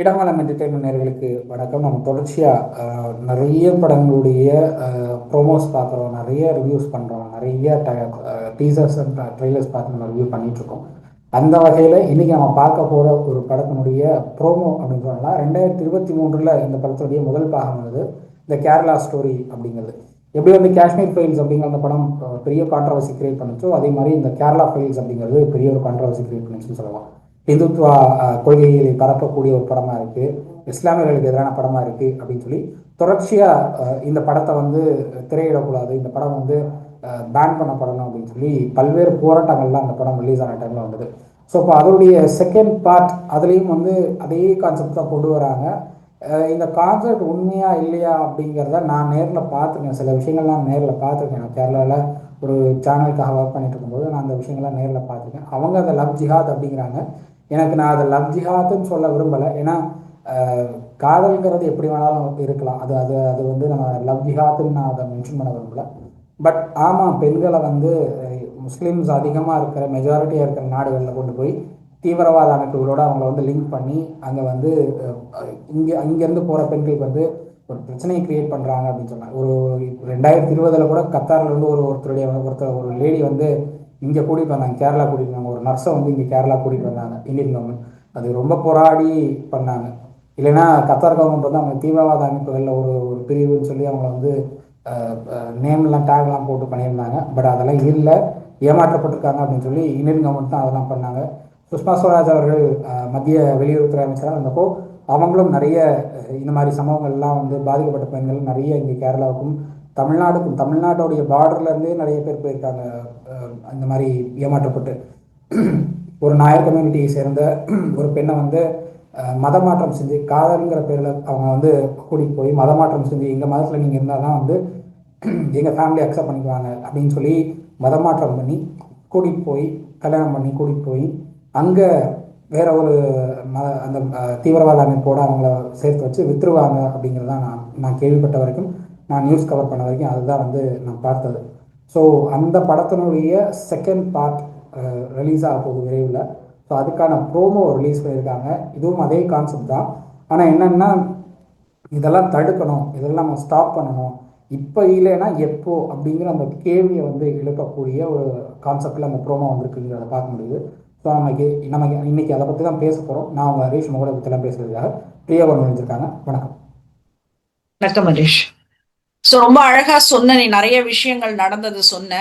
இடமலம் entertainment நேர்களுக்கு வணக்கம். நம்ம தொடர்ச்சியாக நிறைய படங்களுடைய ப்ரோமோஸ் பார்க்குறோம். நிறைய ரிவ்யூஸ் பண்ணுறோம் நிறைய டீசர்ஸ் அண்ட் ட்ரெய்லர்ஸ் பார்த்து நம்ம ரிவ்யூ பண்ணிகிட்ருக்கோம் அந்த வகையில் இன்றைக்கி நம்ம பார்க்க போகிற ஒரு படத்தினுடைய ப்ரோமோ அப்படின்னு சொல்லலாம் ரெண்டாயிரத்தி இருபத்தி மூன்றில் இந்த படத்துடைய முதல் பாகம் வந்து இந்த கேரளா ஸ்டோரி அப்படிங்கிறது. எப்படி வந்து காஷ்மீர் ஃபைல்ஸ் அப்படிங்கிற அந்த படம் பெரிய கான்ட்ரவர்சி கிரியேட் பண்ணுச்சோ அதே மாதிரி இந்த கேரளா ஃபைல்ஸ் அப்படிங்கிறது பெரிய ஒரு கான்ட்ரவர்சி கிரியேட் பண்ணுச்சுன்னு சொல்லலாம். இந்துத்வா கொள்கைகளை பரப்பக்கூடிய ஒரு படமாக இருக்குது இஸ்லாமியர்களுக்கு எதிரான படமாக இருக்குது அப்படின்னு சொல்லி தொடர்ச்சியாக இந்த படத்தை வந்து திரையிடக்கூடாது. இந்த படம் வந்து பேன் பண்ணப்படணும் அப்படின்னு சொல்லி பல்வேறு போராட்டங்கள்லாம் அந்த படம் ரிலீஸ் ஆன டைமில் வந்தது. ஸோ இப்போ அதனுடைய செகண்ட் பார்ட் அதுலேயும் வந்து அதே கான்செப்ட் தான் கொண்டு வராங்க. இந்த கான்செப்ட் உண்மையா இல்லையா அப்படிங்கிறத நான் நேரில் பார்த்துருக்கேன். சில விஷயங்கள்லாம் நேரில் பார்த்துருக்கேன். நான் கேரளாவில் ஒரு சேனலுக்காக ஒர்க் பண்ணிட்டு இருக்கும்போது நான் அந்த விஷயங்கள்லாம் நேரில் பார்த்துருக்கேன். அவங்க அந்த லவ் ஜிஹாத் அப்படிங்கிறாங்க. எனக்கு நான் அதை லவ் ஜிஹாத்துன்னு சொல்ல விரும்பலை. ஏன்னா காதல்ங்கிறது எப்படி வேணாலும் இருக்கலாம். அது அது அது வந்து நம்ம லவ் ஜிஹாத்துன்னு நான் அதை மென்ஷன் பண்ண விரும்பலை. பட் ஆமாம் பெண்களை வந்து முஸ்லீம்ஸ் அதிகமாக இருக்கிற மெஜாரிட்டியாக இருக்கிற நாடுகளில் கொண்டு போய் தீவிரவாத அமைப்புகளோடு அவங்கள வந்து லிங்க் பண்ணி அங்கே வந்து இங்கே அங்கேருந்து போகிற பெண்களுக்கு வந்து ஒரு பிரச்சனையை கிரியேட் பண்ணுறாங்க அப்படின்னு சொன்னாங்க. ஒரு ரெண்டாயிரத்தி இருபதில் கூட கத்தாரில் வந்து ஒரு ஒருத்தருடைய ஒருத்தர் ஒரு லேடி வந்து இங்கே கூட்டிகிட்டு வந்தாங்க கேரளா கூட்டிகிட்டு வந்தாங்க. ஒரு நர்ஸை வந்து இங்கே கேரளா கூட்டிகிட்டு வந்தாங்க. இந்தியன் கவர்மெண்ட் அது ரொம்ப போராடி பண்ணாங்க. இல்லைன்னா கத்தார் கவர்மெண்ட் வந்து அவங்க தீவிரவாத அமைப்புகளில் ஒரு ஒரு பிரிவுன்னு சொல்லி அவங்கள வந்து நேம்லாம் டேக்லாம் போட்டு பண்ணியிருந்தாங்க. பட் அதெல்லாம் இல்லை ஏமாற்றப்பட்டிருக்காங்க அப்படின்னு சொல்லி இந்தியன் கவர்மெண்ட் தான் அதெல்லாம் பண்ணாங்க. சுஷ்மா ஸ்வராஜ் அவர்கள் மத்திய வெளியுறவுத்துறை அமைச்சராக இருந்தப்போ அவங்களும் நிறைய இந்த மாதிரி சம்பவங்கள்லாம் வந்து பாதிக்கப்பட்ட பெண்கள் நிறைய இங்கே கேரளாவுக்கும் தமிழ்நாடுக்கும் தமிழ்நாட்டோடைய பார்டர்லேருந்தே நிறைய பேர் போயிருக்காங்க. இந்த மாதிரி ஏமாற்றப்பட்டு. ஒரு நாயர் கம்யூனிட்டியை சேர்ந்த ஒரு பெண்ணை வந்து மதமாற்றம் செஞ்சு காதல்ங்கிற பேரில் அவங்க வந்து கூட்டிகிட்டு போய் மதமாற்றம் செஞ்சு எங்கள் மதத்தில் நீங்கள் இருந்தால் தான் வந்து எங்கள் ஃபேமிலி அக்செப்ட் பண்ணிக்குவாங்க அப்படின்னு சொல்லி மதமாற்றம் பண்ணி கூட்டிகிட்டு போய் கல்யாணம் பண்ணி கூட்டிகிட்டு போய் அங்கே வேற ஒரு மத அந்த தீவிரவாத அமைப்போடு அவங்கள சேர்த்து வச்சு விற்றுருவாங்க அப்படிங்கிறதான் நான் நான் கேள்விப்பட்ட வரைக்கும் நான் நியூஸ் கவர் பண்ண வரைக்கும் அதுதான் வந்து நான் பார்த்தது. ஸோ அந்த படத்தினுடைய செகண்ட் பார்ட் ரிலீஸ் ஆக போகுது விரைவில். ஸோ அதுக்கான ப்ரோமோ ரிலீஸ் பண்ணியிருக்காங்க. இதுவும் அதே கான்செப்ட் தான். ஆனால் என்னென்னா இதெல்லாம் தடுக்கணும். இதெல்லாம் நம்ம ஸ்டாப் பண்ணணும். இப்போ இல்லைன்னா எப்போ அப்படிங்கிற அந்த கேள்வியை வந்து எழுப்பக்கூடிய ஒரு கான்செப்டில் அந்த ப்ரோமோ வந்திருக்குங்கிறத பார்க்க முடியுது. ஸோ நமக்கு நமக்கு இன்னைக்கு அதை பற்றி தான் பேச போகிறோம் நான் உங்கள் ஹரீஷ் மோட பற்றிலாம் பேசுறதுக்காக. பிரியா வந்திருக்காங்க. வணக்கம். வணக்கம் ஹரீஷ். ஸோ ரொம்ப அழகா சொன்ன நீ நிறைய விஷயங்கள் நடந்தது சொன்ன.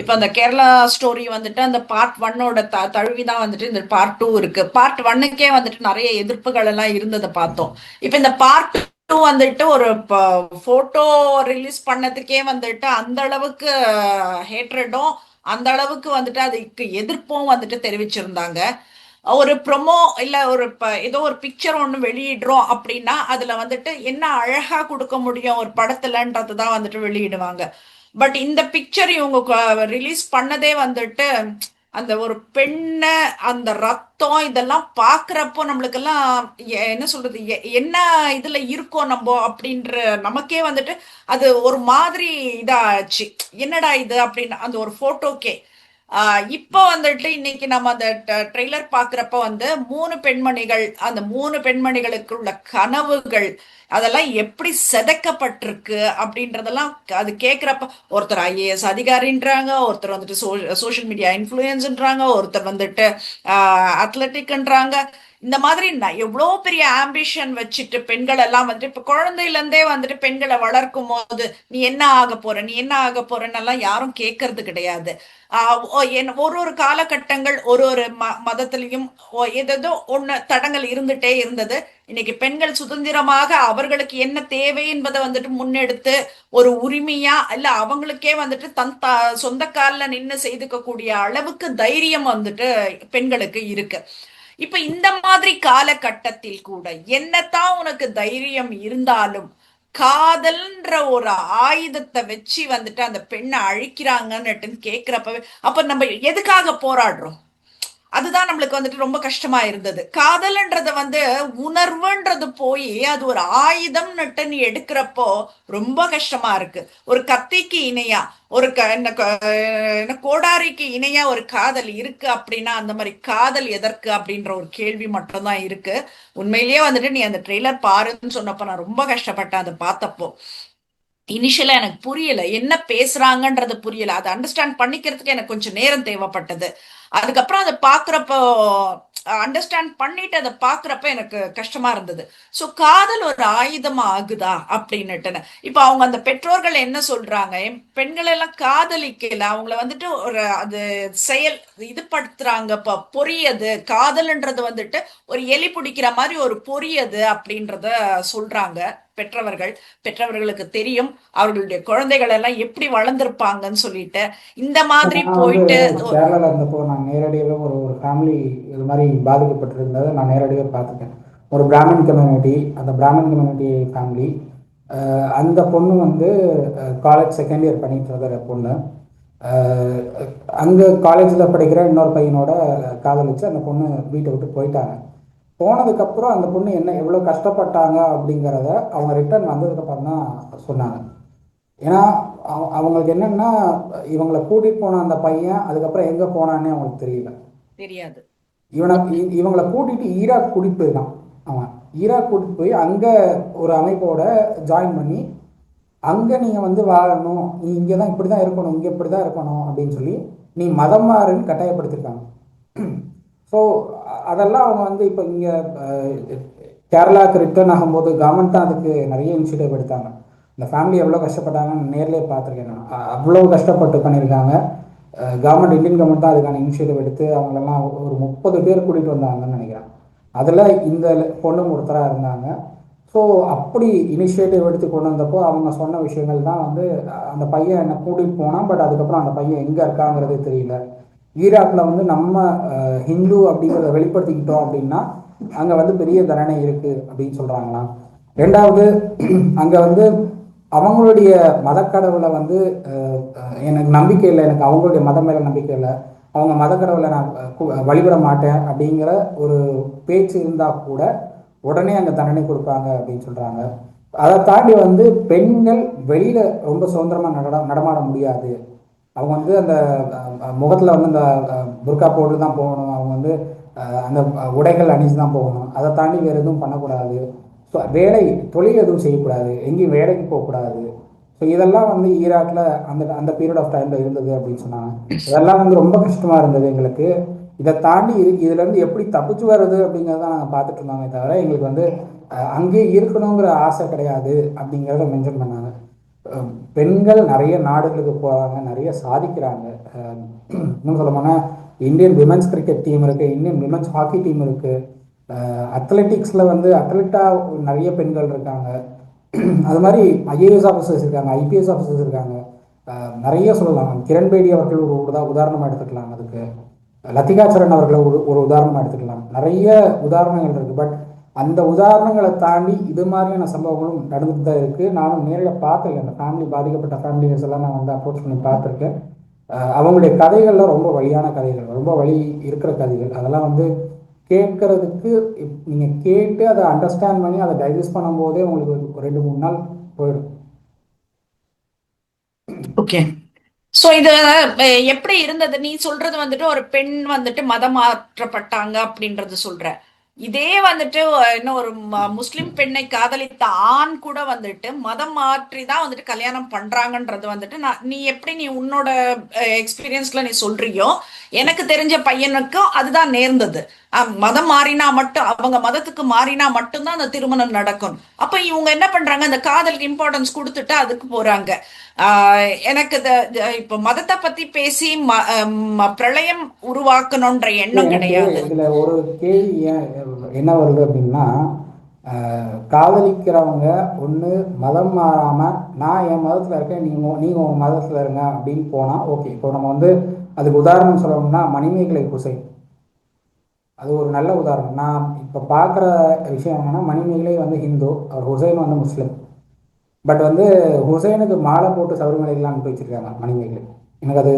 இப்போ அந்த கேரளா ஸ்டோரி வந்துட்டு அந்த பார்ட் ஒன்னோட த தழுவிதான் வந்துட்டு இந்த பார்ட் டூ இருக்கு. பார்ட் ஒன்னுக்கே வந்துட்டு நிறைய எதிர்ப்புகள் எல்லாம் இருந்ததை பார்த்தோம். இப்போ இந்த பார்ட் டூ வந்துட்டு ஒரு போட்டோ ரிலீஸ் பண்ணதுக்கே வந்துட்டு அந்த அளவுக்கு ஹேட்ரடும் அந்த அளவுக்கு வந்துட்டு அதுக்கு எதிர்ப்பும் வந்துட்டு தெரிவிச்சிருந்தாங்க. ஒரு ப்ரொமோ இல்லை ஒரு இப்போ ஏதோ ஒரு பிக்சர் ஒன்று வெளியிடுறோம் அப்படின்னா அதில் வந்துட்டு என்ன அழகா கொடுக்க முடியும் ஒரு படத்துலன்றது தான் வந்துட்டு வெளியிடுவாங்க. பட் இந்த பிக்சர் இவங்க ரிலீஸ் பண்ணதே வந்துட்டு அந்த ஒரு பெண்ணை அந்த ரத்தம் இதெல்லாம் பார்க்குறப்போ நம்மளுக்கெல்லாம் என்ன சொல்றது என்ன இதில் இருக்கோம் நம்ம அப்படின்ற நமக்கே வந்துட்டு அது ஒரு மாதிரி இதாச்சு. என்னடா இது அப்படின்னு அந்த ஒரு ஃபோட்டோக்கே இப்போ வந்துட்டு இன்னைக்கு நம்ம அந்த ட்ரெய்லர் பாக்குறப்ப வந்து மூணு பெண்மணிகள் அந்த மூணு பெண்மணிகளுக்கு உள்ள கனவுகள் அதெல்லாம் எப்படி செதைக்கப்பட்டிருக்கு அப்படின்றதெல்லாம் அது கேட்குறப்ப ஒருத்தர் ஐஏஎஸ் அதிகாரின்றாங்க ஒருத்தர் வந்துட்டு சோ சோஷியல் மீடியா இன்ஃப்ளூயன்ஸ்ன்றாங்க ஒருத்தர் வந்துட்டு அத்லட்டிக்ன்றாங்க இந்த மாதிரி எவ்வளோ பெரிய ஆம்பிஷன் வச்சுட்டு பெண்கள் எல்லாம் வந்துட்டு இப்போ குழந்தையிலேருந்தே வந்துட்டு பெண்களை வளர்க்கும் போது நீ என்ன ஆக போற நீ என்ன ஆக போறன்னெல்லாம் யாரும் கேட்கறது கிடையாது. ஒரு ஒரு காலகட்டங்கள் ஒரு ஒரு ம மதத்திலையும் ஏதோ ஒன்று தடங்கள் இருந்துட்டே இருந்தது. இன்னைக்கு பெண்கள் சுதந்திரமாக அவர்களுக்கு என்ன தேவை என்பதை வந்துட்டு முன்னெடுத்து ஒரு உரிமையா இல்ல அவங்களுக்கே வந்துட்டு தன் த சொந்த காலில் நின்று செய்துக்கக்கூடிய அளவுக்கு தைரியம் வந்துட்டு பெண்களுக்கு இருக்கு. இப்ப இந்த மாதிரி காலகட்டத்தில் கூட என்னத்தான் உனக்கு தைரியம் இருந்தாலும் காதல்ன்ற ஒரு ஆயுதத்தை வச்சு வந்துட்டு அந்த பெண்ணை அழிக்கிறாங்கன்னுட்டு கேக்குறப்பவே அப்ப நம்ம எதுக்காக போராடுறோம்? அதுதான் நம்மளுக்கு வந்துட்டு ரொம்ப கஷ்டமா இருந்தது. காதல்ன்றது வந்து உணர்வுன்றது போய் அது ஒரு ஆயுதம்னுட்டு நீ எடுக்கிறப்போ ரொம்ப கஷ்டமா இருக்கு. ஒரு கத்திக்கு இணையா ஒரு க என்ன கோடாரிக்கு இணையா ஒரு காதல் இருக்கு அப்படின்னா அந்த மாதிரி காதல் எதற்கு அப்படின்ற ஒரு கேள்வி மட்டும்தான் இருக்கு. உண்மையிலேயே வந்துட்டு நீ அந்த ட்ரெய்லர் பாருன்னு சொன்னப்போ நான் ரொம்ப கஷ்டப்பட்டேன் அதை பார்த்தப்போ. இனிஷியலா எனக்கு புரியல. என்ன பேசுறாங்கன்றது புரியல. அதை அண்டர்ஸ்டாண்ட் பண்ணிக்கிறதுக்கு எனக்கு கொஞ்சம் நேரம் தேவைப்பட்டது. அதுக்கப்புறம் அதை பார்க்குறப்போ அண்டர்ஸ்டாண்ட் பண்ணிட்டு அதை பாக்குறப்ப எனக்கு கஷ்டமா இருந்தது. சோ காதல் ஒரு ஆயுதமா ஆகுதா அப்படின்னுட்டுன்னு. இப்ப அவங்க அந்த பெற்றோர்கள் என்ன சொல்றாங்க? என் பெண்கள் எல்லாம் காதலிக்கல. அவங்கள வந்துட்டு ஒரு அது செயல் இது படுத்துறாங்க இப்ப பொரியது காதல்ன்றது வந்துட்டு ஒரு எலி பிடிக்கிற மாதிரி ஒரு பொரியது அப்படின்றத சொல்றாங்க பெற்றவர்கள். பெற்றவர்களுக்கு தெரியும். அவர்களுடைய குழந்தைகள் எல்லாம் எப்படி வளர்ந்திருப்பாங்கன்னு சொல்லிட்டு. இந்த மாதிரி போயிட்டு நேரடியாகவே ஒரு ஒரு ஃபேமிலி இது மாதிரி பாதிக்கப்பட்டிருந்ததை நான் நேரடியாக பார்த்துட்டேன். ஒரு பிராமின் கம்யூனிட்டி அந்த பிராமின் கம்யூனிட்டி ஃபேமிலி அந்த பொண்ணு வந்து காலேஜ் செகண்ட் இயர் பண்ணிட்டு இருக்கிற பொண்ணு. அங்கே காலேஜில் படிக்கிற இன்னொரு பையனோட காதலிச்சு அந்த பொண்ணு வீட்டை விட்டு போயிட்டாங்க. போனதுக்கப்புறம் அந்த பொண்ணு என்ன எவ்வளோ கஷ்டப்பட்டாங்க அப்படிங்கிறத அவங்க ரிட்டர்ன் வந்ததுக்கப்புறம் தான் சொன்னாங்க. ஏன்னா அவ- அவங்களுக்கு என்னென்னா இவங்களை கூட்டிகிட்டு போன அந்த பையன் அதுக்கப்புறம் எங்கே போனான்னே அவங்களுக்கு தெரியல. தெரியாது. இவனை இவங்களை கூட்டிட்டு ஈராக் கூட்டிட்டு போயிருக்கான் அவன். ஈராக் கூட்டிகிட்டு போய் அங்க ஒரு அமைப்போட ஜாயின் பண்ணி அங்க நீங்க வந்து வாழணும். நீ இங்கே தான் இப்படி தான் இருக்கணும். இங்கே இப்படி தான் இருக்கணும். அப்படின்னு சொல்லி நீ மதம் மாறுன்னு கட்டாயப்படுத்திருக்காங்க. ஸோ அதெல்லாம் அவங்க வந்து இப்போ இங்கே கேரளாவுக்கு ரிட்டர்ன் ஆகும்போது கவர்மெண்ட் தான் அதுக்கு நிறைய இனிஷியேட்டிவ் எடுத்தாங்க. இந்த ஃபேமிலி எவ்வளோ கஷ்டப்பட்டாங்கன்னு நேர்லேயே பார்த்துருக்கேன் நான். அவ்வளோ கஷ்டப்பட்டு பண்ணியிருக்காங்க. கவர்மெண்ட் இந்தியன் கவர்மெண்ட் தான் அதுக்கான இனிஷியேட்டிவ் எடுத்து அவங்களெல்லாம் ஒரு முப்பது பேர் கூட்டிகிட்டு வந்தாங்கன்னு நினைக்கிறேன். அதில் இந்த பொண்ணும் ஒருத்தராக இருந்தாங்க. ஸோ அப்படி இனிஷியேட்டிவ் எடுத்து கொண்டு வந்தப்போ அவங்க சொன்ன விஷயங்கள் தான் வந்து அந்த பையன் என்னை கூட்டிகிட்டு போனான் பட் அதுக்கப்புறம் அந்த பையன் எங்கே இருக்காங்கிறதே தெரியல. ஈராக்கில் வந்து நம்ம ஹிந்து அப்படிங்கிறத வெளிப்படுத்திக்கிட்டோம் அப்படின்னா அங்கே வந்து பெரிய தண்டனை இருக்குது அப்படின்னு சொல்கிறாங்களாம் ரெண்டாவது அங்கே வந்து அவங்களுடைய மதக்கடவுளை வந்து எனக்கு நம்பிக்கை இல்லை எனக்கு அவங்களுடைய மதம் மேலே நம்பிக்கை இல்லை. அவங்க மதக்கடவுளை நான் வழிபட மாட்டேன் அப்படிங்கிற ஒரு பேச்சு இருந்தால் கூட உடனே அங்கே தண்டனை கொடுப்பாங்க அப்படின்னு சொல்கிறாங்க அதை தாண்டி வந்து பெண்கள் வெளியில் ரொம்ப சுதந்திரமாக நட நடமாட முடியாது. அவங்க வந்து அந்த முகத்தில் வந்து அந்த புர்கா போட்டு தான் போகணும். அவங்க வந்து அந்த உடைகள் அணிஞ்சு தான் போகணும். அதை தாண்டி வேறு எதுவும் பண்ணக்கூடாது. ஸோ வேலை தொழில் எதுவும் செய்யக்கூடாது. எங்கேயும் வேலைக்கு போகக்கூடாது. ஸோ இதெல்லாம் வந்து ஈராக்கில் அந்த அந்த பீரியட் ஆஃப் டைமில் இருந்தது அப்படின்னு சொன்னாங்க. இதெல்லாம் வந்து ரொம்ப கஷ்டமாக இருந்தது எங்களுக்கு. இதை தாண்டி இது இதுலேருந்து எப்படி தப்பிச்சு வர்றது அப்படிங்கிறத நாங்கள் பார்த்துட்டு இருந்தோமே தவிர எங்களுக்கு வந்து அங்கேயே இருக்கணுங்கிற ஆசை கிடையாது அப்படிங்கிறத மென்ஷன் பண்ணாங்க. பெண்கள் நிறைய நாடுகளுக்கு போகிறாங்க நிறைய சாதிக்கிறாங்க. இன்னும் சொல்ல போனால் இந்தியன் விமன்ஸ் கிரிக்கெட் டீம் இருக்குது இந்தியன் விமன்ஸ் ஹாக்கி டீம் இருக்குது அத்லெட்டிக்ஸில் வந்து அத்லெட்டாக நிறைய பெண்கள் இருக்காங்க. அது மாதிரி ஐஏஎஸ் ஆஃபீஸர்ஸ் இருக்காங்க ஐபிஎஸ் ஆஃபீஸர்ஸ் இருக்காங்க. நிறைய சொல்லலாம். கிரண் பேடி அவர்கள் ஒரு உதா உதாரணமாக எடுத்துக்கலாம் அதுக்கு. லத்திகா சரண் அவர்களை ஒரு ஒரு உதாரணமாக எடுத்துக்கலாம். நிறைய உதாரணங்கள் இருக்குது பட் அந்த உதாரணங்களை தாண்டி இது மாதிரியான சம்பவங்களும் நடந்துட்டு தான் இருக்குது நானும் நேரில் பார்த்துருக்கேன் அந்த ஃபேமிலி பாதிக்கப்பட்ட ஃபேமிலிஸ் எல்லாம் நான் வந்து அப்ரோச் பண்ணி பார்த்துருக்கேன். அவங்களுடைய கதைகள்லாம் ரொம்ப வழியான கதைகள். ரொம்ப வழி இருக்கிற கதைகள். அதெல்லாம் வந்து கேட்கறதுக்கு இப்- கேட்டு அதை அண்டர்ஸ்டாண்ட் பண்ணி அதை டைஜஸ்ட் பண்ணும்போதே உங்களுக்கு ஒரு ரெண்டு மூணு நாள் போயிடும். ஓகே சோ இது எப்படி இருந்தது? நீ சொல்றது வந்துட்டு ஒரு பெண் வந்துட்டு மதம் மாற்றப்பட்டாங்க அப்படின்றது சொல்ற. இதே வந்துட்டு இன்னும் ஒரு முஸ்லிம் பெண்ணை காதலித்த ஆண் கூட வந்துட்டு மதம் மாற்றி தான் வந்துட்டு கல்யாணம் பண்றாங்கன்றது வந்துட்டு நான் நீ எப்படி நீ உன்னோட எக்ஸ்பீரியன்ஸ்ல நீ சொல்றியோ எனக்கு தெரிஞ்ச பையனுக்கும் அதுதான் நேர்ந்தது. மதம் மாறினா மட்டும் அவங்க மதத்துக்கு மாறினா மட்டும்தான் அந்த திருமணம் நடக்கும். அப்ப இவங்க என்ன பண்றாங்க? அந்த காதலுக்கு இம்பார்ட்டன்ஸ் கொடுத்துட்டு அதுக்கு போறாங்க. எனக்கு இப்ப மதத்தை பத்தி பேசி பிரளயம் உருவாக்கணும்ன்ற எண்ணம் கிடையாது. இதுல ஒரு கேள்வி என்ன வருது அப்படின்னா காதலிக்கிறவங்க ஒண்ணு மதம் மாறாம நான் என் மதத்துல இருக்கேன் நீங்க உங்க- நீங்க உங்க மதத்துல இருங்க அப்படின்னு போனா ஓகே. இப்போ நம்ம வந்து அதுக்கு உதாரணம் சொல்லணும்னா மணிமேகலை குசை அது ஒரு நல்ல உதாரணம். நான் இப்போ பார்க்குற விஷயம் என்னன்னா மணிமேகலை வந்து ஹிந்து அவர் ஹுசைன் வந்து முஸ்லீம். பட் வந்து ஹுசைனுக்கு மாலை போட்டு சபரிமலைக்கெல்லாம் அனுப்பி வச்சிருக்காங்க மணிமேகலை. எனக்கு அது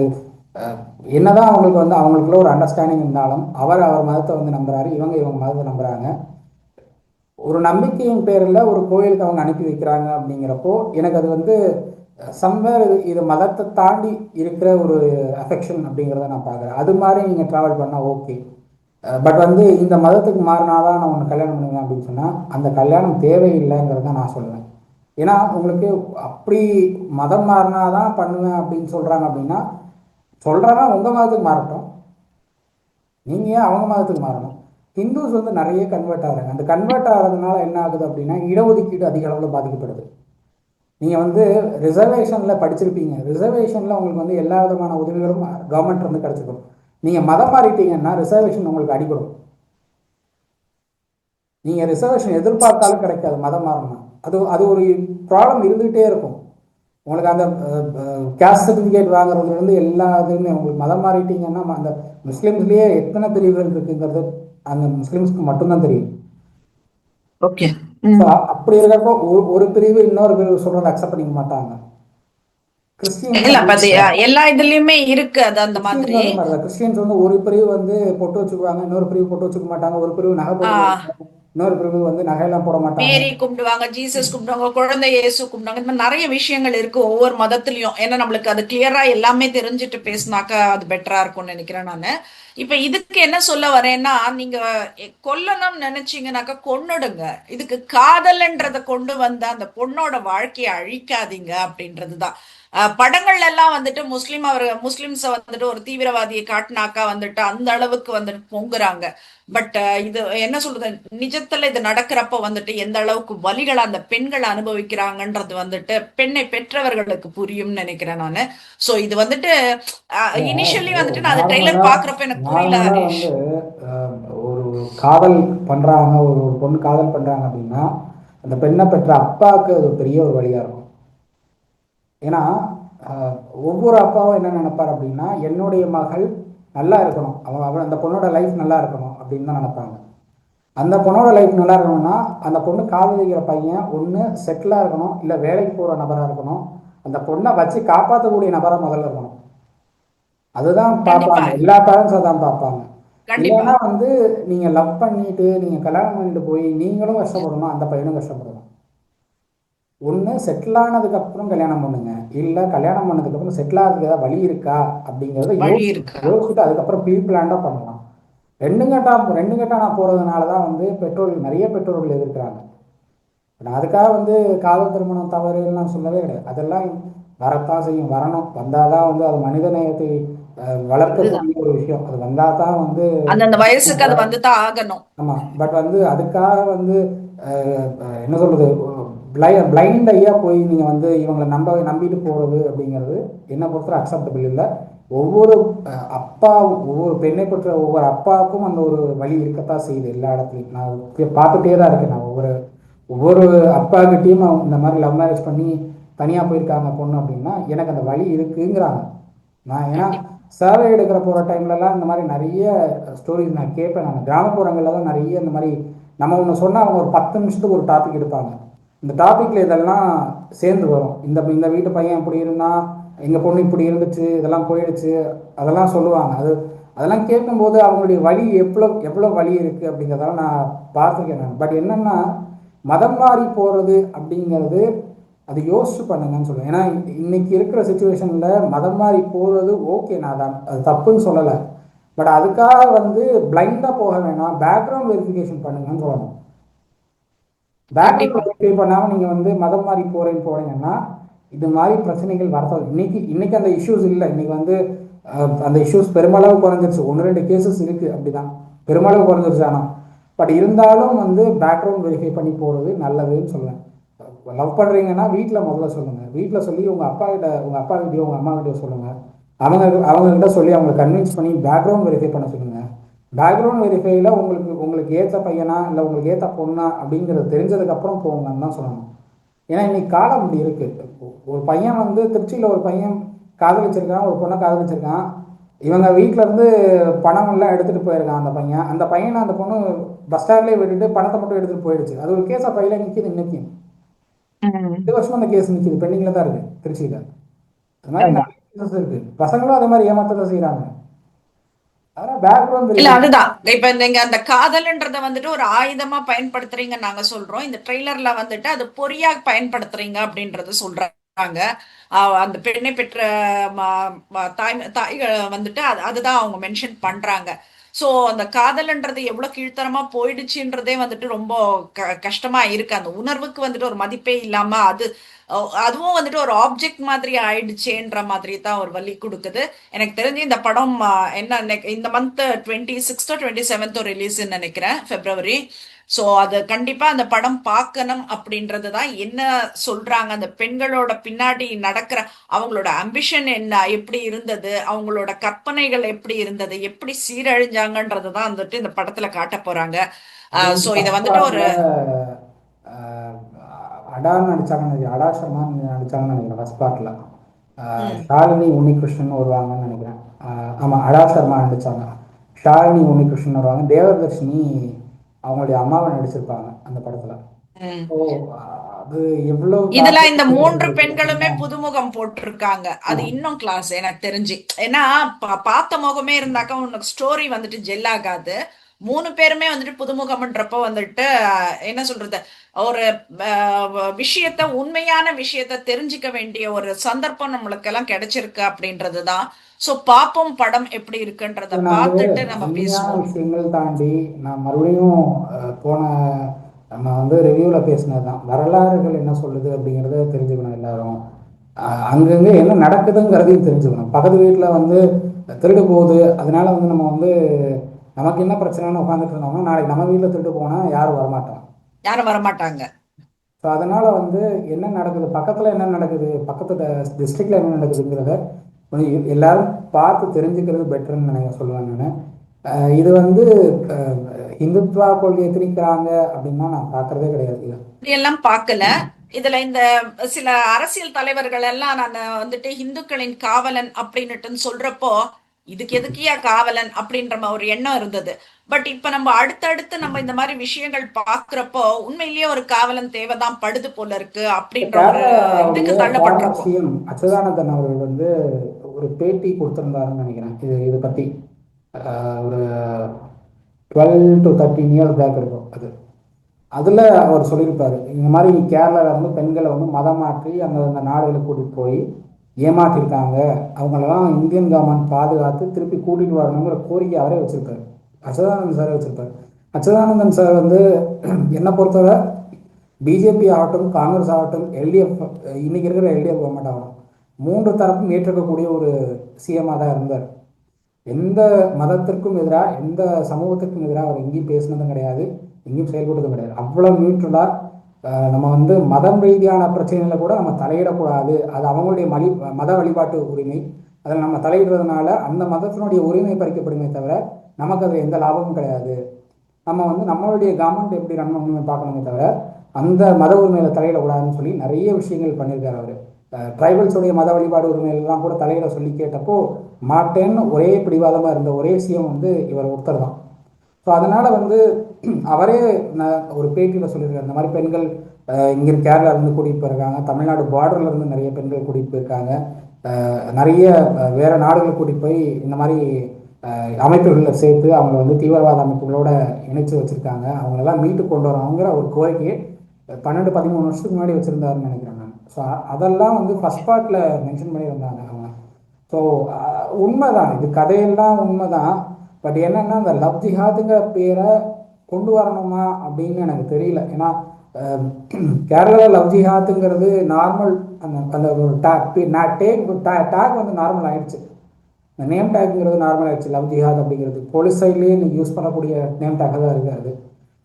என்னதான் அவங்களுக்கு வந்து அவங்களுக்குள்ள ஒரு அண்டர்ஸ்டாண்டிங் இருந்தாலும் அவர் அவர் மதத்தை வந்து நம்புறாரு இவங்க இவங்க மதத்தை நம்புறாங்க. ஒரு நம்பிக்கையின் பேரில் ஒரு கோயிலுக்கு அவங்க அனுப்பி வைக்கிறாங்க அப்படிங்கிறப்போ எனக்கு அது வந்து சம்வேர் இது இது மதத்தை தாண்டி இருக்கிற ஒரு அஃபெக்ஷன் அப்படிங்கிறத நான் பார்க்குறேன். அது மாதிரி நீங்கள் ட்ராவல் பண்ணால் ஓகே பட் வந்து இந்த மதத்துக்கு மாறினாதான் நான் ஒன்று கல்யாணம் பண்ணுவேன் அப்படின்னு சொன்னால் அந்த கல்யாணம் தேவையில்லைங்கிறத நான் சொல்லுவேன். ஏன்னா உங்களுக்கு அப்படி மதம் மாறினா தான் பண்ணுவேன் அப்படின்னு சொல்கிறாங்க அப்படின்னா சொல்கிறவன் உங்கள் மதத்துக்கு மாறட்டும். நீங்கள் ஏன் அவங்க மதத்துக்கு மாறணும்? ஹிந்துஸ் வந்து நிறைய கன்வெர்ட் ஆகிறாங்க. அந்த கன்வெர்ட் ஆகிறதுனால என்ன ஆகுது அப்படின்னா இடஒதுக்கீடு அதிக அளவில் பாதிக்கப்படுது. நீங்கள் வந்து ரிசர்வேஷனில் படிச்சிருப்பீங்க. ரிசர்வேஷனில் உங்களுக்கு வந்து எல்லா விதமான உதவிகளும் கவர்மெண்ட் வந்து கிடச்சிடும் நீங்கள் மதம் மாறிட்டீங்கன்னா ரிசர்வேஷன் உங்களுக்கு அடிபடும். நீங்கள் ரிசர்வேஷன் எதிர்பார்த்தாலும் கிடைக்காது மதம் மாறணும் அது அது ஒரு ப்ராப்ளம் இருந்துகிட்டே இருக்கும். உங்களுக்கு அந்த கேஸ்ட் சர்டிஃபிகேட் வாங்குறதுலேருந்து எல்லா இதுவுமே உங்களுக்கு மதம் மாறிட்டீங்கன்னா அந்த முஸ்லீம்ஸ்லேயே எத்தனை பிரிவுகள் இருக்குங்கிறது அந்த முஸ்லீம்ஸ்க்கு மட்டும்தான் தெரியும். ஓகே அப்படி இருக்கிறப்போ ஒரு பிரிவு இன்னொரு பிரிவு சொல்றதை அக்செப்ட் பண்ணிக்க மாட்டாங்க. எல்லா இதுலயுமே இருக்கு அது அந்த மாதிரி. கிறிஸ்டியன்ஸ் வந்து ஒரு பிரிவு வந்து பொட்டு வச்சுக்குவாங்க இன்னொரு பிரிவு பொட்டு வச்சுக்க மாட்டாங்க ஒரு பிரிவு நகை இன்னொரு பிரிவு வந்து நகையெல்லாம் போட மாட்டாங்க. மேரி கும்பிடுவாங்க ஜீசஸ் கும்பிடுவாங்க குழந்தை இயேசு கும்பிடுவாங்க. இந்த மாதிரி நிறைய விஷயங்கள் இருக்கு ஒவ்வொரு மதத்துலயும். ஏன்னா நம்மளுக்கு அது கிளியரா எல்லாமே தெரிஞ்சுட்டு பேசினாக்கா அது பெட்டரா இருக்கும்னு நினைக்கிறேன் நானு. இப்ப இதுக்கு என்ன சொல்ல வரேன்னா நீங்க கொல்லணும்னு நினைச்சீங்கன்னாக்கா கொன்னுடுங்க. இதுக்கு காதல்ன்றத கொண்டு வந்த அந்த பொண்ணோட வாழ்க்கையை அழிக்காதீங்க அப்படின்றதுதான். படங்கள்ல எல்லாம் வந்துட்டு முஸ்லீம் அவர் முஸ்லிம்ஸ வந்துட்டு ஒரு தீவிரவாதியை காட்டினாக்கா வந்துட்டு அந்த அளவுக்கு வந்துட்டு பொங்குறாங்க. பட் இது என்ன சொல்றது? நிஜத்துல இது நடக்கிறப்ப வந்துட்டு எந்த அளவுக்கு வலிகளை அந்த பெண்கள் அனுபவிக்கிறாங்கன்றது வந்துட்டு பெண்ணை பெற்றவர்களுக்கு புரியும்னு நினைக்கிறேன் நானு. சோ இது வந்துட்டு இனிஷியலி வந்துட்டு நான் அந்த ட்ரெய்லர் பாக்குறப்ப எனக்கு புரியல ஒரு காதல் பண்றாங்க ஒரு பொண்ணு காதல் பண்றாங்க அப்படின்னா அந்த பெண்ணை பெற்ற அப்பாவுக்கு ஒரு பெரிய ஒரு வழியா இருக்கும். ஏன்னா ஒவ்வொரு அப்பாவும் என்ன நினைப்பார் அப்படின்னா என்னுடைய மகள் நல்லா இருக்கணும். அவன் அவன் அந்த பொண்ணோட லைஃப் நல்லா இருக்கணும் அப்படின்னு தான் நினைப்பாங்க. அந்த பொண்ணோட லைஃப் நல்லா இருக்கணும்னா அந்த பொண்ணு காதலிக்கிற பையன் ஒன்று செட்டிலாக இருக்கணும் இல்லை வேலைக்கு போகிற நபராக இருக்கணும். அந்த பொண்ணை வச்சு காப்பாற்றக்கூடிய நபராக முதல்ல இருக்கணும். அதுதான் பார்ப்பாங்க. எல்லா பேரண்ட்ஸும் அதான் பார்ப்பாங்க. இல்லைன்னா வந்து நீங்கள் லவ் பண்ணிட்டு நீங்கள் கல்யாணம் பண்ணிட்டு போய் நீங்களும் கஷ்டப்படணும் அந்த பையனும் கஷ்டப்படணும். ஒன்று செட்டில் ஆனதுக்கப்புறம் கல்யாணம் பண்ணுங்க. இல்லை கல்யாணம் பண்ணதுக்கப்புறம் செட்டில் ஆகிறதுக்கு ஏதாவது வழி இருக்கா? அப்படிங்கிறத யோசிச்சுட்டு அதுக்கப்புறம் ப்ரீ பிளான்டாக பண்ணலாம். ரெண்டு கட்டா ரெண்டு கட்டா நான் போகிறதுனால தான் வந்து பெற்றோர்கள் நிறைய பெற்றோர்கள் எதிர்க்கிறாங்க. நான் அதுக்காக வந்து காதல் திருமணம் தவறு எல்லாம் சொல்லவே கிடையாது. அதெல்லாம் வரத்தான் செய்யும். வரணும். வந்தால் தான் வந்து அது மனித நேயத்தை வளர்க்கக்கூடிய ஒரு விஷயம். அது வந்தால் தான் வந்து அந்தந்த வயசுக்கு அது வந்து தான் ஆகணும். ஆமாம் பட் வந்து அதுக்காக வந்து என்ன சொல்கிறது பிளை பிளைண்ட் ஐயா போய் நீங்கள் வந்து இவங்களை நம்ப நம்பிட்டு போகிறது அப்படிங்கிறது என்னை பொறுத்தவரை அக்செப்டபிள் இல்லை. ஒவ்வொரு அப்பா ஒவ்வொரு பெண்ணை பற்ற ஒவ்வொரு அப்பாவுக்கும் அந்த ஒரு வழி இருக்கத்தான் செய்யுது எல்லா இடத்துலையும். நான் பார்த்துட்டே தான் இருக்கேன் நான். ஒவ்வொரு ஒவ்வொரு அப்பாக்கிட்டேயும் அவங்க இந்த மாதிரி லவ் மேரேஜ் பண்ணி தனியாக போயிருக்காங்க பொண்ணு அப்படின்னா எனக்கு அந்த வழி இருக்குங்கிறாங்க. நான் ஏன்னா சர்வே எடுக்கிற போகிற டைம்லலாம் இந்த மாதிரி நிறைய ஸ்டோரிஸ் நான் கேட்பேன். நான் கிராமப்புறங்களில் தான் நிறைய இந்த மாதிரி நம்ம ஒன்று சொன்னால் அவங்க ஒரு பத்து நிமிஷத்துக்கு ஒரு டாபிக் எடுப்பாங்க. இந்த டாப்பிக்கில் இதெல்லாம் சேர்ந்து வரும். இந்த இந்த வீட்டு பையன் இப்படி இருந்தான் எங்கள் பொண்ணு இப்படி இருந்துச்சு இதெல்லாம் போயிடுச்சு அதெல்லாம் சொல்லுவாங்க. அது அதெல்லாம் கேட்கும்போது அவங்களுடைய வழி எவ்வளோ எவ்வளோ வழி இருக்குது அப்படிங்கிறதெல்லாம் நான் பார்த்துருக்கேன் நான். பட் என்னென்னா மதம் மாறி போகிறது அப்படிங்கிறது அது யோசிச்சு பண்ணுங்கன்னு சொல்லுவேன். ஏன்னா இன்னைக்கு இருக்கிற சுச்சுவேஷனில் மதம் மாறி போகிறது ஓகே நான் தான் அது தப்புன்னு சொல்லலை. பட் அதுக்காக வந்து பிளைண்டாக போக வேணாம் பேக்ரவுண்ட் வெரிஃபிகேஷன் பண்ணுங்கன்னு சொல்லணும். பேக்ரவுண்ட் வெரிஃபை பண்ணாமல் நீங்கள் வந்து மதம் மாறி போகிறேன்னு போனீங்கன்னா இது மாதிரி பிரச்சனைகள் வரதான் இன்னைக்கு இன்னைக்கு அந்த இஷ்யூஸ் இல்லை. இன்னைக்கு வந்து அந்த இஷ்யூஸ் பெருமளவு குறைஞ்சிருச்சு. ஒன்று ரெண்டு கேசஸ் இருக்குது அப்படிதான். பெருமளவு குறைஞ்சிருச்சு ஆனால் பட் இருந்தாலும் வந்து பேக்ரவுண்ட் வெரிஃபை பண்ணி போகிறது நல்லதுன்னு சொல்லுவேன் லவ் பண்ணுறீங்கன்னா வீட்டில் முதல்ல சொல்லுங்கள் வீட்டில் சொல்லி உங்கள் அப்பா கிட்ட உங்கள் அப்பா கிட்டயோ உங்கள் அம்மா கிட்டயோ சொல்லுங்கள் அவங்க அவங்ககிட்ட சொல்லி அவங்களை கன்வின்ஸ் பண்ணி பேக்ரவுண்ட் வெரிஃபை பண்ண சொல்லுங்கள் பேக்ரவுண்ட் வெரிஃபைல உங்களுக்கு உங்களுக்கு ஏற்ற பையனா இல்லை உங்களுக்கு ஏற்ற பொண்ணா அப்படிங்கிறது தெரிஞ்சதுக்கப்புறம் போங்கன்னு தான் சொல்லணும். ஏன்னா இன்னைக்கு காலம் அப்படி இருக்கு. ஒரு பையன் வந்து திருச்சியில் ஒரு பையன் காதலிச்சிருக்கான் ஒரு பொண்ணை காதலிச்சிருக்கான். இவங்க வீட்ல இருந்து பணம் எல்லாம் எடுத்துட்டு போயிருக்கான் அந்த பையன். அந்த பையனை அந்த பொண்ணு பஸ் ஸ்டாண்ட்லேயே விட்டுட்டு பணத்தை மட்டும் எடுத்துட்டு போயிடுச்சு. அது ஒரு கேஸாக ஃபைலாக நிற்கிது இன்னைக்கு. ரெண்டு வருஷமா அந்த கேஸ் நிற்கிது பெண்டிங்கில் தான் இருக்கு. திருச்சியில். அது மாதிரி இருக்கு. பசங்களும் அதே மாதிரி ஏமாத்ததான் செய்யறாங்க அதனால பேக்ரவுண்ட் இல்ல அதுதான். இப்ப நீங்க அந்த காதல்ன்றத வந்துட்டு ஒரு ஆயுதமா பயன்படுத்துறீங்க நாங்க சொல்றோம். இந்த ட்ரெய்லர்ல வந்துட்டு அது பொறியா பயன்படுத்துறீங்க அப்படின்றத சொல்றாங்க. அந்த பெண்ணை பெற்ற தாய் தாய்கள் வந்துட்டு அது அதுதான் அவங்க மென்ஷன் பண்றாங்க. சோ அந்த காதல்ன்றது எவ்வளவு கீழ்த்தரமா போயிடுச்சுன்றதே வந்துட்டு ரொம்ப க- கஷ்டமா இருக்கு. அந்த உணர்வுக்கு வந்துட்டு ஒரு மதிப்பே இல்லாம அது அதுவும் வந்துட்டு ஒரு ஆப்ஜெக்ட் மாதிரி ஆயிடுச்சேன்ற மாதிரி தான் ஒரு வலி கொடுக்குது. எனக்கு தெரிஞ்சு இந்த படம் என்ன இந்த மந்த் டுவெண்ட்டி சிக்ஸ்த்தோ டுவெண்ட்டி செவன்த்தோ ரிலீஸ்ன்னு நினைக்கிறேன் பிப்ரவரி ஸோ அது கண்டிப்பா அந்த படம் பார்க்கணும் அப்படின்றது தான் என்ன சொல்றாங்க. அந்த பெண்களோட பின்னாடி நடக்கிற அவங்களோட அம்பிஷன் என்ன எப்படி இருந்தது அவங்களோட கற்பனைகள் எப்படி இருந்தது எப்படி சீரழிஞ்சாங்கன்றது தான் வந்துட்டு இந்த படத்துல காட்ட போறாங்க. ஸோ இதை வந்துட்டு ஒரு ஆஹ் அடா நடிச்சாங்கன்னு நினைக்கிறேன் அடா சர்மான்னு நடிச்சாங்கன்னு நினைக்கிறேன் ஃபர்ஸ்ட் பார்ட்ல ஷாலினி உன்னிகிருஷ்ணன் வருவாங்கன்னு நினைக்கிறேன். ஆஹ் ஆமா அடா சர்மா நடிச்சாங்க. ஷாலினி உன்னிகிருஷ்ணன் வருவாங்க. தேவதர்ஷினி அவங்களுடைய அம்மாவை நடிச்சிருப்பாங்க அந்த படத்துல. அது எவ்வளவு இதுல இந்த மூன்று பெண்களுமே புதுமுகம் போட்டிருக்காங்க. அது இன்னும் கிளாஸ் எனக்கு தெரிஞ்சு. ஏன்னா பார்த்த முகமே இருந்தாக்கா உனக்கு ஸ்டோரி வந்துட்டு ஜெல் ஆகாது. மூணு பேருமே வந்துட்டு புதுமுகம்ன்றப்போ வந்துட்டு என்ன சொல்றது ஒரு விஷயத்த உண்மையான விஷயத்த தெரிஞ்சுக்க வேண்டிய ஒரு சந்தர்ப்பம் நம்மளுக்கு எல்லாம் கிடைச்சிருக்கு அப்படின்றதுதான். சோ பாப்போம் படம் எப்படி இருக்குன்றத பார்த்துட்டு நம்ம பேசுவோம். விஷயங்கள் தாண்டி நான் மறுபடியும் போன நம்ம வந்து ரிவ்யூவில் பேசினது தான் வரலாறுகள் என்ன சொல்லுது அப்படிங்கிறத தெரிஞ்சுக்கணும் எல்லாரும். அங்கங்க என்ன நடக்குதுங்கிறதையும் தெரிஞ்சுக்கணும். பக்கத்து வீட்டில் வந்து திருடு போகுது. அதனால வந்து நம்ம வந்து நமக்கு என்ன பிரச்சனைன்னு உட்காந்துட்டு இருந்தோம்னா நாளைக்கு நம்ம வீட்டில் திருடு போனால் யாரும் வரமாட்டோம் யாரும் வரமாட்டாங்க. ஸோ அதனால வந்து என்ன நடக்குது? பக்கத்தில் என்ன நடக்குது? பக்கத்து டிஸ்ட்ரிக்ட்ல என்ன நடக்குதுங்கிறத எல்லாரும் பார்த்து தெரிஞ்சுக்கிறது பெட்டர்னு நினைக்க சொல்லுவேன் நான். இது வந்து இந்துத்வா கொள்கையை திணிக்கிறாங்க அப்படின்னா நான் பார்க்கறதே கிடையாது இதை. எல்லாம் பார்க்கல. இதுல இந்த சில அரசியல் தலைவர்கள் எல்லாம் நான் வந்துட்டு இந்துக்களின் காவலன் அப்படின்னுட்டு சொல்றப்போ இதுக்கு எதுக்கியா காவலன் அப்படின்ற ஒரு எண்ணம் இருந்தது. பட் இப்ப நம்ம அடுத்தடுத்து நம்ம இந்த மாதிரி விஷயங்கள் பாக்குறப்போ உண்மையிலேயே ஒரு காவலன் தேவைதான் படுது போல இருக்கு அப்படின்ற ஒரு இதுக்கு தள்ளப்பட்டிருக்கோம். சிஎம் அச்சுதானந்தன் அவர்கள் வந்து ஒரு பேட்டி கொடுத்திருந்தாருன்னு நினைக்கிறேன். இது இதை அஹ், ஒரு twelve to thirteen years back இருக்கும் அது. அதில் அவர் சொல்லியிருப்பாரு இந்த மாதிரி கேரளாவில் வந்து பெண்களை வந்து மதம் மாற்றி அந்த அந்த நாடுகளுக்கு கூட்டிகிட்டு போய் ஏமாற்றிருக்காங்க அவங்களெல்லாம் இந்தியன் கவர்மெண்ட் பாதுகாத்து திருப்பி கூட்டிகிட்டு வரணுங்கிற கோரிக்கை அவரே வச்சுருக்காரு. அச்சுதானந்தன் சாரே வச்சுருப்பார். அச்சுதானந்தன் சார் வந்து என்னை பொறுத்தவரை பிஜேபி ஆகட்டும் காங்கிரஸ் ஆகட்டும் எல்டிஎஃப் இன்னைக்கு இருக்கிற எல்டிஎஃப் கவர்மெண்ட் ஆகட்டும் மூன்று தரப்பும் ஏற்றுக்கக்கூடிய ஒரு சிஎம்மாக தான் இருந்தார். எந்த மதத்திற்கும் எதிராக எந்த சமூகத்திற்கும் எதிராக அவர் எங்கேயும் பேசினதும் கிடையாது எங்கேயும் செயல்பட்டதும் கிடையாது. அவ்வளோ நியூட்ரலாக நம்ம வந்து மதம் ரீதியான பிரச்சனைகளை கூட நம்ம தலையிடக்கூடாது. அது அவங்களுடைய மலி மத வழிபாட்டு உரிமை. அதில் நம்ம தலையிடுறதுனால அந்த மதத்தினுடைய உரிமை பறிக்கப்படுமே தவிர நமக்கு அதில் எந்த லாபமும் கிடையாது. நம்ம வந்து நம்மளுடைய கவர்மெண்ட் எப்படி ரன் பண்ணணும்னு பார்க்கணுமே தவிர அந்த மத உரிமையில தலையிடக்கூடாதுன்னு சொல்லி நிறைய விஷயங்கள் பண்ணியிருக்காரு அவர். ட்ரைபல்ஸுடைய மத வழிபாடு உரிமையிலலாம் கூட தலையிட சொல்லி கேட்டப்போ மாட்டேன்னு ஒரே பிடிவாதமாக இருந்த ஒரே விஷயம் வந்து இவர் ஒருத்தர் தான். ஸோ அதனால வந்து அவரே ஒரு பேட்டியில் சொல்லியிருக்காரு. இந்த மாதிரி பெண்கள் இங்கே இங்க கேரளா இருந்து கூட்டிகிட்டு போயிருக்காங்க. தமிழ்நாடு பார்டர்ல இருந்து நிறைய பெண்கள் கூட்டிகிட்டு போயிருக்காங்க. நிறைய வேறு வேற நாடுகளுக்கு கூட்டிகிட்டு போய் இந்த மாதிரி அமைப்புகளில் சேர்த்து அவங்கள வந்து தீவிரவாத அமைப்புகளோட இணைச்சு வச்சிருக்காங்க. அவங்களெல்லாம் மீட்டு கொண்டு வரவங்கிற ஒரு கோரிக்கையை பன்னெண்டு பதிமூணு வருஷத்துக்கு முன்னாடி வச்சிருந்தாருன்னு நினைக்கிறேன் நான். ஸோ அதெல்லாம் வந்து ஃபர்ஸ்ட் பார்ட்ல மென்ஷன் பண்ணியிருந்தாங்க அவங்க. ஸோ உண்மைதான். இது கதையெல்லாம் உண்மைதான். பட் என்னன்னா அந்த லவ் ஜிஹாதுங்கிற பேரை கொண்டு வரணுமா அப்படின்னு எனக்கு தெரியல. ஏன்னா கேரளாவில் லவ் ஜிஹாத்துங்கிறது நார்மல் அந்த அந்த ஒரு டேக் டேக் டேக் வந்து நார்மல் ஆயிடுச்சு. இந்த நேம் டேக்ங்கிறது நார்மல் ஆயிடுச்சு லவ் ஜிஹாத் அப்படிங்கிறது. போலீஸ் சைட்லேயே இன்னைக்கு யூஸ் பண்ணக்கூடிய நேம் டேக்காக தான் இருக்குது அது.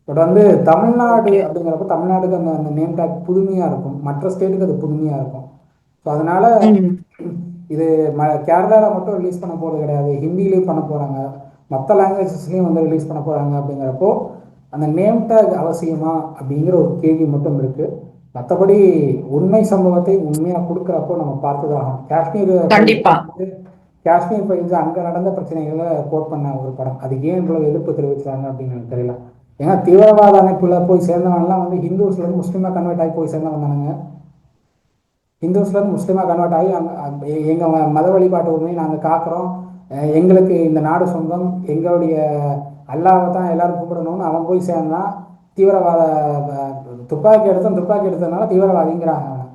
பட் வந்து தமிழ்நாடு அப்படிங்கிறப்ப தமிழ்நாடுக்கு அந்த அந்த நேம் டேக் புதுமையாக இருக்கும். மற்ற ஸ்டேட்டுக்கு அது புதுமையாக இருக்கும். ஸோ அதனால இது ம கேரளாவில் மட்டும் ரிலீஸ் பண்ண போகிறது கிடையாது. ஹிந்திலையும் பண்ண போகிறாங்க மற்ற லாங்குவேஜஸ்லையும் வந்து ரிலீஸ் பண்ண போகிறாங்க அப்படிங்கிறப்போ அந்த நேம் டேக் அவசியமா அப்படிங்கிற ஒரு கேள்வி மட்டும் இருக்குது மற்றபடி உண்மை சம்பவத்தை உண்மையாக கொடுக்குறப்போ நம்ம பார்த்துதான் காஷ்மீர் கண்டிப்பா. வந்து காஷ்மீர் ஃபைல்ஸ் அங்கே நடந்த பிரச்சனைகளை கோட் பண்ண ஒரு படம். அது ஏன் இவ்வளவு எதிர்ப்பு தெரிவிச்சாங்க அப்படின்னு எனக்கு தெரியல. ஏன்னா தீவிரவாத அமைப்புல போய் சேர்ந்தவன்லாம் வந்து ஹிந்துஸ்ல இருந்து முஸ்லீமா கன்வெர்ட் ஆகி போய் சேர்ந்தவன் தானுங்க ஹிந்துஸ்லேருந்து முஸ்லீமாக கன்வெர்ட் ஆகி அங்கே எங்கள் மத வழிபாட்டு உரிமையை நாங்கள் காக்கிறோம். எங்களுக்கு இந்த நாடு சொந்தம். எங்களுடைய அல்லாவை தான் எல்லாரும் கூப்பிடணும்னு அவன் போய் சேர்ந்தான். தீவிரவாத துப்பாக்கி எடுத்தான் துப்பாக்கி எடுத்ததுனால தீவிரவாதிங்கிறாங்க அவனை.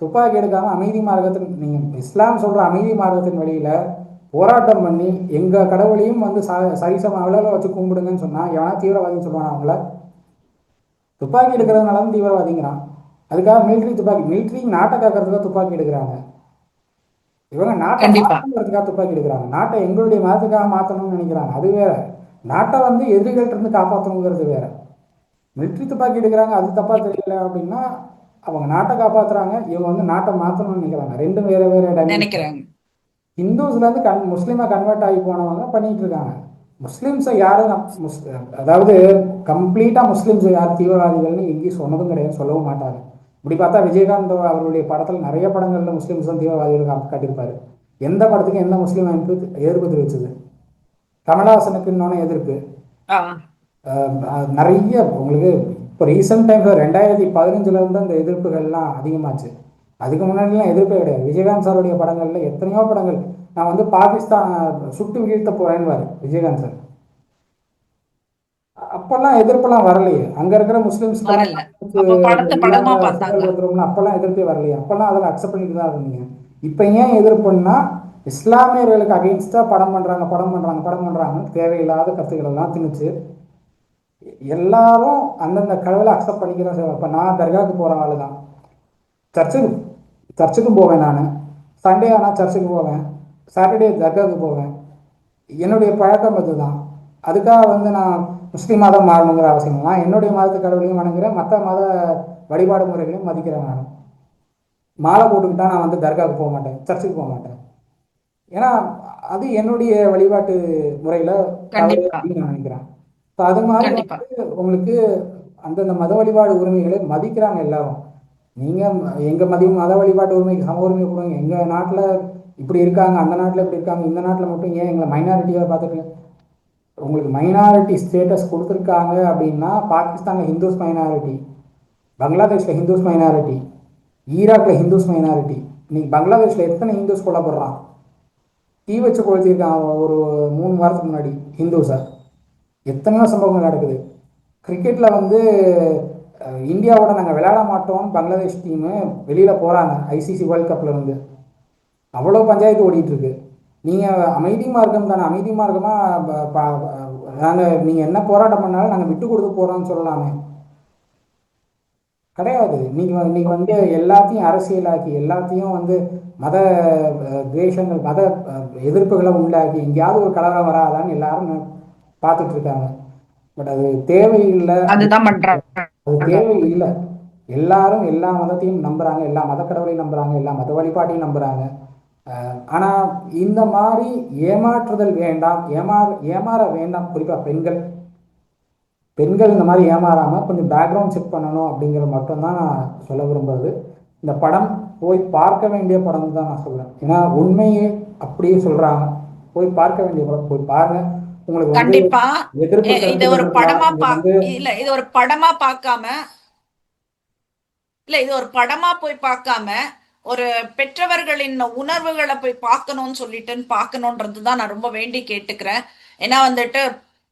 துப்பாக்கி எடுக்காமல் அமைதி மார்க்கத்தின் நீங்கள் இஸ்லாம் சொல்கிற அமைதி மார்க்கத்தின் வழியில் போராட்டம் பண்ணி எங்கள் கடவுளையும் வந்து ச சரிசம அளவில் வச்சு கும்பிடுங்கன்னு சொன்னால் எவனா தீவிரவாதின்னு சொல்லுவான் அவங்கள? துப்பாக்கி எடுக்கிறதுனால தான் தீவிரவாதிங்கிறான். அதுக்காக மிலிட்ரி துப்பாக்கி மிலிட்ரி நாட்டை காக்கிறதுக்காக துப்பாக்கி எடுக்கிறாங்க. இவங்க நாட்டை துப்பாக்கி எடுக்கிறாங்க. நாட்டை எங்களுடைய மதத்துக்காக மாற்றணும்னு நினைக்கிறாங்க. அது வேற. நாட்டை வந்து எதிரிகள்ட்ட இருந்து காப்பாற்றணுங்கிறது வேற. மிலிட்ரி துப்பாக்கி எடுக்கிறாங்க. அது தப்பா தெரியல அப்படின்னா அவங்க நாட்டை காப்பாத்துறாங்க. இவங்க வந்து நாட்டை மாற்றணும்னு நினைக்கிறாங்க. ரெண்டும் வேற வேற நினைக்கிறாங்க. ஹிந்துஸ்ல இருந்து கன் முஸ்லீமா கன்வெர்ட் ஆகி போனவங்க பண்ணிட்டு இருக்காங்க. முஸ்லீம்ஸை யாரும் அதாவது கம்ப்ளீட்டாக முஸ்லீம்ஸ் யார்? தீவிரவாதிகள்னு எங்கேயும் சொன்னதும் கிடையாது. சொல்லவும் மாட்டாங்க. இப்படி பார்த்தா விஜயகாந்த் அவர்களுடைய படத்தில் நிறைய படங்களில் முஸ்லீம்ஸ் தான் தீவிரவாதிகள் காட்டியிருப்பாரு. எந்த படத்துக்கு எந்த முஸ்லீம் அமைப்பு எதிர்ப்பு தெரிவிச்சது? கமலஹாசனுக்கு இன்னொன்று எதிர்ப்பு. நிறைய உங்களுக்கு இப்போ ரீசெண்ட் டைம்ஸ் ரெண்டாயிரத்தி பதினஞ்சுல இருந்து அந்த எதிர்ப்புகள்லாம் அதிகமாச்சு. அதுக்கு முன்னாடிலாம் எதிர்ப்பே கிடையாது. விஜயகாந்த் சாருடைய படங்கள்ல எத்தனையோ படங்கள். நான் வந்து பாகிஸ்தான் சுட்டு வீழ்த்த போறேன்னு விஜயகாந்த் சார். அப்பெல்லாம் எதிர்ப்பெல்லாம் வரலையே. அங்க இருக்கிற முஸ்லிம்ஸ் அப்பெல்லாம் எதிர்ப்பே வரலையே. அப்பெல்லாம் அதெல்லாம் அக்செப்ட் பண்ணிட்டு தான் இருந்தீங்க. இப்ப ஏன் எதிர்ப்புன்னா இஸ்லாமியர்களுக்கு அகெயின்ஸ்டா படம் பண்றாங்க படம் பண்றாங்க படம் பண்றாங்க தேவையில்லாத கருத்துக்கள் எல்லாம் திணிச்சு எல்லாரும் அந்தந்த கடவுளை அக்செப்ட் பண்ணிக்கிறோம் சார் இப்போ நான் தர்காவுக்கு போகிற ஆள் தான். சர்ச்சுக்கு சர்ச்சுக்கும் போவேன் நான். சண்டே ஆனால் சர்ச்சுக்கு போவேன். சாட்டர்டே தர்காவுக்கு போவேன். என்னுடைய பழக்கம் அதுதான். அதுக்காக வந்து நான் முஸ்லீம் மதம் மாறணுங்கிற அவசியம் நான் என்னுடைய மதத்து கடவுளையும் வணங்குறேன். மற்ற மத வழிபாடு முறைகளையும் மதிக்கிறேன் நான். மாலை போட்டுக்கிட்டா நான் வந்து தர்காவுக்கு போக மாட்டேன். சர்ச்சுக்கு போக மாட்டேன். ஏன்னா அது என்னுடைய வழிபாட்டு முறையில் அப்படின்னு நான் நினைக்கிறேன். ஸோ அது மாதிரி வந்து உங்களுக்கு அந்தந்த மத வழிபாடு உரிமைகளை மதிக்கிறாங்க எல்லாரும். நீங்கள் எங்கள் மதியம் மத வழிபாட்டு உரிமைக்கு சம உரிமை கொடுங்க. எங்கள் நாட்டில் இப்படி இருக்காங்க அந்த நாட்டில் இப்படி இருக்காங்க இந்த நாட்டில் மட்டும் ஏன் எங்களை மைனாரிட்டியாக பார்த்துட்டு உங்களுக்கு மைனாரிட்டி ஸ்டேட்டஸ் கொடுத்துருக்காங்க அப்படின்னா பாகிஸ்தானில் ஹிந்துஸ் மைனாரிட்டி பங்களாதேஷில் ஹிந்துஸ் மைனாரிட்டி ஈராக்கில் ஹிந்துஸ் மைனாரிட்டி இன்னைக்கு பங்களாதேஷில் எத்தனை ஹிந்துஸ் கொல்லப்படுறான்? தீ வச்சு கொளுத்திருக்கான் ஒரு மூணு வாரத்துக்கு முன்னாடி ஹிந்துஸை எத்தனையோ சம்பவங்கள் நடக்குது. கிரிக்கெட்டில் வந்து இந்தியாவோட நாங்கள் விளையாட மாட்டோம்னு பங்களாதேஷ் டீமு வெளியில் போகிறாங்க ஐசிசி வேர்ல்ட் கப்பில் இருந்து. அவ்வளோ பஞ்சாயத்து ஓடிட்டுருக்கு நீங்கள் அமைதி மார்க்கம் தானே அமைதி மார்க்கமாக நாங்கள் நீங்கள் என்ன போராட்டம் பண்ணாலும் நாங்கள் விட்டு கொடுத்து போகிறோம்னு சொல்லலாமே. கிடையாது. நீங்கள் இன்னைக்கு வந்து எல்லாத்தையும் அரசியலாக்கி எல்லாத்தையும் வந்து மத துவேஷங்கள் மத எதிர்ப்புகளை உண்டாக்கி எங்கேயாவது ஒரு கலவரம் வராதான்னு எல்லாரும் பார்த்துட்டு இருக்காங்க. பட் அது தேவையில்லை. அது தேவையில்லை. எல்லாரும் எல்லா மதத்தையும் நம்புறாங்க. எல்லா மத கடவுளையும் நம்புறாங்க. எல்லா மத வழிபாட்டையும் நம்புறாங்க. ஆனால் இந்த மாதிரி ஏமாற்றுதல் வேண்டாம் ஏமாற ஏமாற வேண்டாம். குறிப்பாக பெண்கள். பெண்கள் இந்த மாதிரி ஏமாறாமல் கொஞ்சம் பேக்ரவுண்ட் செக் பண்ணணும் அப்படிங்கிறது மட்டும்தான் நான் சொல்ல விரும்புறது. இந்த படம் போய் பார்க்க வேண்டிய படம் தான் நான் சொல்லுவேன் ஏன்னா உண்மையே அப்படியே சொல்றாங்க. போய் பார்க்க வேண்டிய படம் போய் பாருங்க. உங்களுக்கு கண்டிப்பா. இது ஒரு படமா இல்ல இது ஒரு படமா பார்க்காம இல்ல இது ஒரு படமா போய் பார்க்காம ஒரு பெற்றவர்களின் உணர்வுகளை போய் பார்க்கணும்னு சொல்லிட்டுன்னு பார்க்கணுன்றது தான் நான் ரொம்ப வேண்டி கேட்டுக்கிறேன். ஏன்னா வந்துட்டு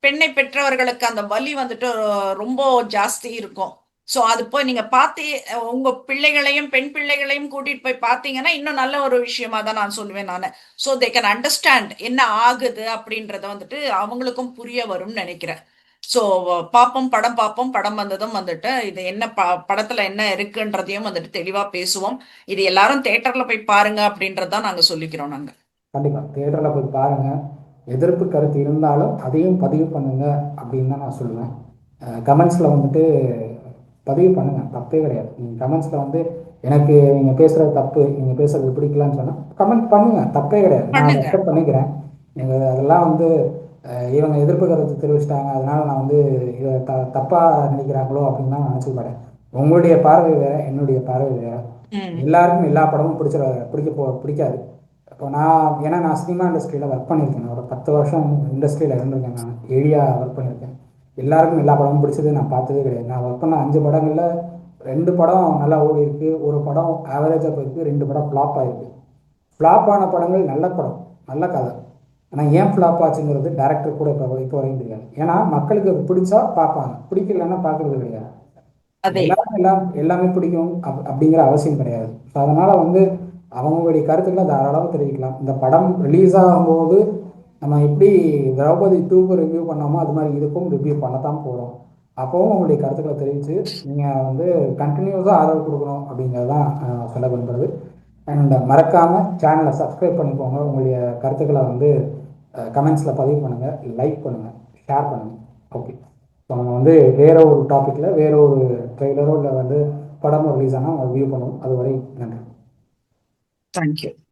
பெண்ணை பெற்றவர்களுக்கு அந்த வலி வந்துட்டு ரொம்ப ஜாஸ்தி இருக்கும். ஸோ அது போய் நீங்க பார்த்து உங்க பிள்ளைகளையும் பெண் பிள்ளைகளையும் கூட்டிட்டு போய் பார்த்தீங்கன்னா இன்னும் நல்ல ஒரு விஷயமா தான் நான் சொல்லுவேன் நான். ஸோ தே கேன் அண்டர்ஸ்டாண்ட் என்ன ஆகுது அப்படின்றத வந்துட்டு அவங்களுக்கும் புரிய வரும்னு நினைக்கிறேன். ஸோ பார்ப்போம் படம் பார்ப்போம் படம் வந்ததும் வந்துட்டு இது என்ன ப படத்துல என்ன இருக்குன்றதையும் வந்துட்டு தெளிவா பேசுவோம். இது எல்லாரும் தேட்டர்ல போய் பாருங்க அப்படின்றதான் நாங்க சொல்லிக்கிறோம் நாங்க. கண்டிப்பா. தேட்டர்ல போய் பாருங்க. எதிர்ப்பு கருத்து இருந்தாலும் அதையும் பதிவு பண்ணுங்க அப்படின்னு தான் நான் சொல்லுவேன். கமெண்ட்ஸில் வந்துட்டு பதிவு பண்ணுங்க. தப்பே கிடையாது. நீங்கள் கமெண்ட்ஸில் வந்து எனக்கு நீங்கள் பேசுகிறது தப்பு நீங்கள் பேசுறது பிடிக்கலான்னு சொன்னால் கமெண்ட் பண்ணுங்க. தப்பே கிடையாது. நான் அக்செப்ட் பண்ணிக்கிறேன். நீங்கள் அதெல்லாம் வந்து இவங்க எதிர்ப்பு கருத்து தெரிவிச்சிட்டாங்க. அதனால நான் வந்து இதை த தப்பாக நினைக்கிறாங்களோ அப்படின்னு தான் நினச்சிக்க உங்களுடைய பார்வை வேற என்னுடைய பார்வை வேற. எல்லாருக்கும் எல்லா படமும் பிடிச்சிட பிடிக்க போ பிடிக்காது. இப்போ நான் ஏன்னா நான் சினிமா இண்டஸ்ட்ரியில் ஒர்க் பண்ணியிருக்கேன். ஒரு பத்து வருஷம் இண்டஸ்ட்ரியில் இருந்திருக்கேன் நான். ஏரியா ஒர்க் பண்ணியிருக்கேன். எல்லாருக்கும் எல்லா படமும் பிடிச்சது நான் பார்த்ததே கிடையாது. நான் ஒர்க் பண்ண அஞ்சு படங்களில் ரெண்டு படம் நல்லா ஓடி இருக்கு. ஒரு படம் ஆவரேஜாக போயிருக்கு. ரெண்டு படம் ஃப்ளாப் ஆயிருக்கு. ஃப்ளாப் ஆன படங்கள் நல்ல படம். நல்ல கதை. ஆனால் ஏன் ஃப்ளாப் ஆச்சுங்கிறது டேரக்டர் கூட இப்போ இப்போ வரையும் தெரியாது. ஏன்னா மக்களுக்கு அது பிடிச்சா பார்ப்பாங்க. பிடிக்கலன்னா பார்க்கறது கிடையாது. எல்லாம் எல்லாமே பிடிக்கும். அப் அப்படிங்கிற அவசியம் கிடையாது. ஸோ அதனால வந்து அவங்களுடைய கருத்துக்களை தாராளமாக தெரிவிக்கலாம். இந்த படம் ரிலீஸ் ஆகும்போது நம்ம எப்படி திரௌபதி டூக்கு ரிவ்யூ பண்ணோமோ அது மாதிரி இதுக்கும் ரிவ்யூ பண்ணத்தான் போகிறோம் அப்போவும் உங்களுடைய கருத்துக்களை தெரிவித்து நீங்கள் வந்து கண்டினியூஸாக ஆதரவு கொடுக்கணும் அப்படிங்கிறது தான் சொல்ல விரும்புகிறது அண்ட் மறக்காமல் சேனலை சப்ஸ்கிரைப் பண்ணிக்கோங்க. உங்களுடைய கருத்துக்களை வந்து கமெண்ட்ஸில் பதிவு பண்ணுங்கள் லைக் பண்ணுங்கள் ஷேர் பண்ணுங்கள் ஓகே ஸோ நம்ம வந்து வேற ஒரு டாப்பிக்கில் வேற ஒரு ட்ரெய்லரோ இல்லை வந்து படமும் ரிலீஸ் ஆனால் வியூ பண்ணுவோம். அதுவரை நன்றி. தேங்க்யூ